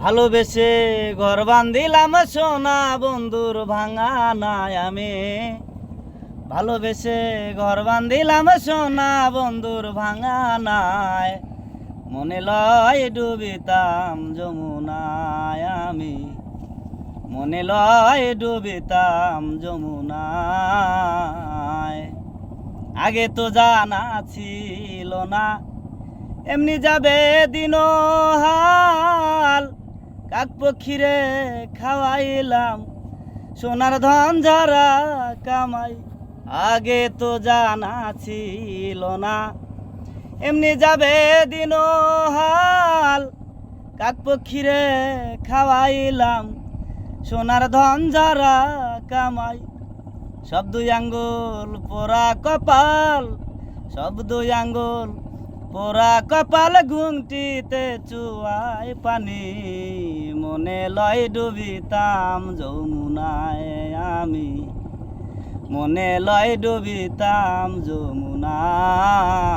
ভালোবেসে ঘর বান্ধিলাম সোনা বন্ধুর ভাঙা নাই আমি ভালোবেসে ঘর বান্ধিলাম সোনা বন্ধুর ভাঙা নাই মনে লয় ডুবিতাম যমুনায় আমি। মনে লয় ডুবিতাম যমুনায়। আগে তো জানা ছিল না, এমনি যাবে দিন হাল কাক পক্ষীরে খাওয়াইলাম। সোনার ধন ঝরা কামাই, আগে তো জানা ছিল না। এমনি যাবে দিন হাল, কাক পক্ষীরে খাওয়াইলাম। সোনার ধন ঝরা কামাই, সব দুই আঙ্গুল পোড়া কপাল, সব দুই আঙ্গুল পোড়া কপাল ঘুমটিতে চুয়াই পানি মনে লয় ডুবিতাম যমুনায় আমি। মনে লয় ডুবিতাম যমুনায়